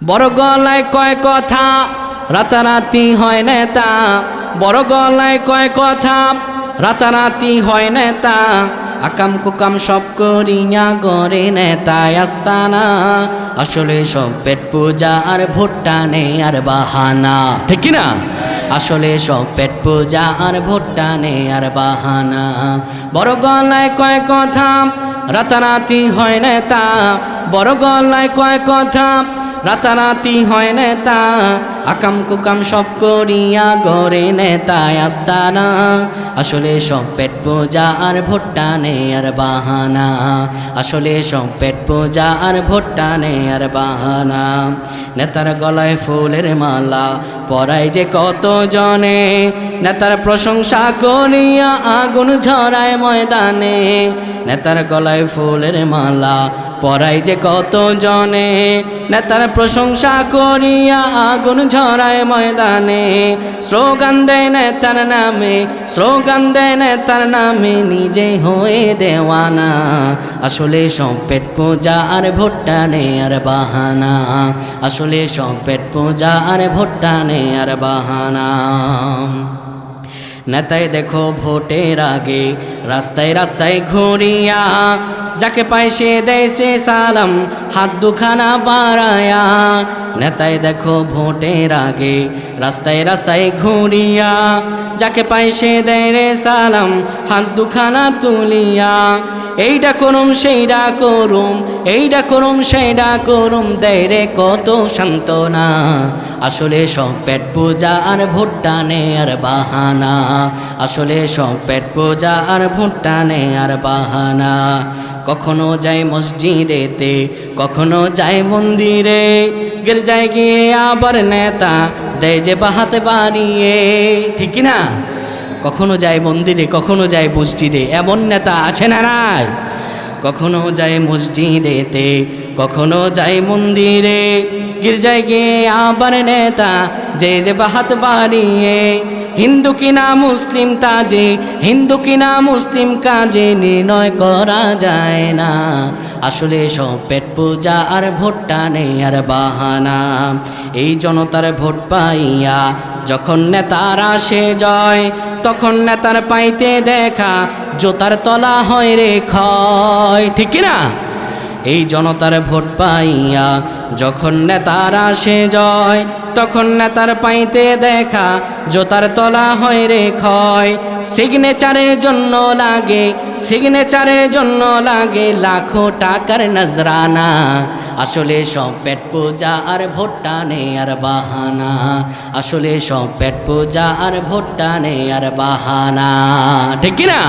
বড় গলায় কয় কথা, রাতারাতি হয় নেতা। বড় গলায় কয় কথা, রাতারাতি হয় নেতা। আকাম কুকাম সব করিয়া গড়ে নেতায় আস্তানা। আসলে সব পেট পূজা আর ভুট্টা নেই আর বাহানা। ঠিক না? আসলে সব পেট পূজা আর ভুট্টা নেই আর বাহানা। বড় গলায় কয় কথা, রাতারাতি হয় নেতা। বড় গলায় কয় কথা রাতারাতি হয় নেতা, আকাম কুকাম সব করিয়া গড়ে নেতায় আস্তানা। আসলে সব পেট পূজা আর ভুট্টা নে আর বাহানা। আসলে সব পেট পূজা আর ভুট্টা নে আর বাহানা। নেতার গলায় ফুলের মালা পরাই যে কত জনে। নেতার প্রশংসা করিয়া আগুন ঝরায় ময়দানে। নেতার গলায় ফুলের মালা পরাই যে কত জনে, নেতার প্রশংসা করিয়া আগুন ঝরায় ময়দানে। স্লোগান দেয় নেতার নামে, স্লোগান দেয় নেতার নামে, নিজে হয়ে দেওয়ানা। আসলে সব পেট পূজা আর ভুট্টা নে আর বাহানা। আসলে সব পেট পূজা আর ভুট্টা নে আর বাহানা। নেতায় দেখো ভোটের আগে, রাস্তায় রাস্তায় ঘুরিয়া, যাকে পায় সে দেয় সে সালাম, হাত দুখানা বাড়ায়া। নেতায় দেখো ভোটের আগে, রাস্তায় রাস্তায় ঘুরিয়া, যাকে পায় সে দেয় রে সালাম, হাত দুখানা তুলিয়া। এইটা করুম সেইটা করুম এইটা করুম সেইটা করুম, দেয় রে কত সান্ত্বনা। আসলে সব পেট পূজা আর ভুট্টা নে আর বাহানা। আসলে সব পেট পূজা আর ভুট্টা আর বাহানা। কখনো যায় মসজিদেতে, কখনো যায় মন্দিরে, গির্জায় গিয়ে আবার নেতা, দেয় যে বাহাতে বাড়িয়ে। ঠিক না কখনো যায় মন্দিরে, কখনো যায় মসজিদে, এমন নেতা আছে না নাই? কখনো যায় মসজিদেতে, কখনো যায় মন্দিরে, গির্জায় গিয়ে আবার নেতা যে যে বাহাত বাড়িয়ে হিন্দু কিনা মুসলিম তাজে, হিন্দু কিনা মুসলিম কাজে নির্ণয় করা যায় না। আসলে সব পেট পূজা আর ভোটটা নেই আর বাহানা। এই জনতার ভোট পাইয়া যখন নেতার আসে জয়, তখন নেতার পাইতে দেখা, জোতার তলা হয় রে ক্ষয়। ঠিক না এই জনতার ভোট পাইয়া যখন নেতার আসে জয়, তখন নেতার পাইতে দেখা জোতার তলা হয় রে ক্ষয়। সিগনেচারের জন্য লাগে, সিগনেচারের জন্য লাগে লাখো টাকার নজরানা। আসলে সব পেট পূজা আর ভোটটা নে আর বাহানা। আসলে সব পেট পূজা আর ভোটটা নে আর বাহানা। ঠিক কি না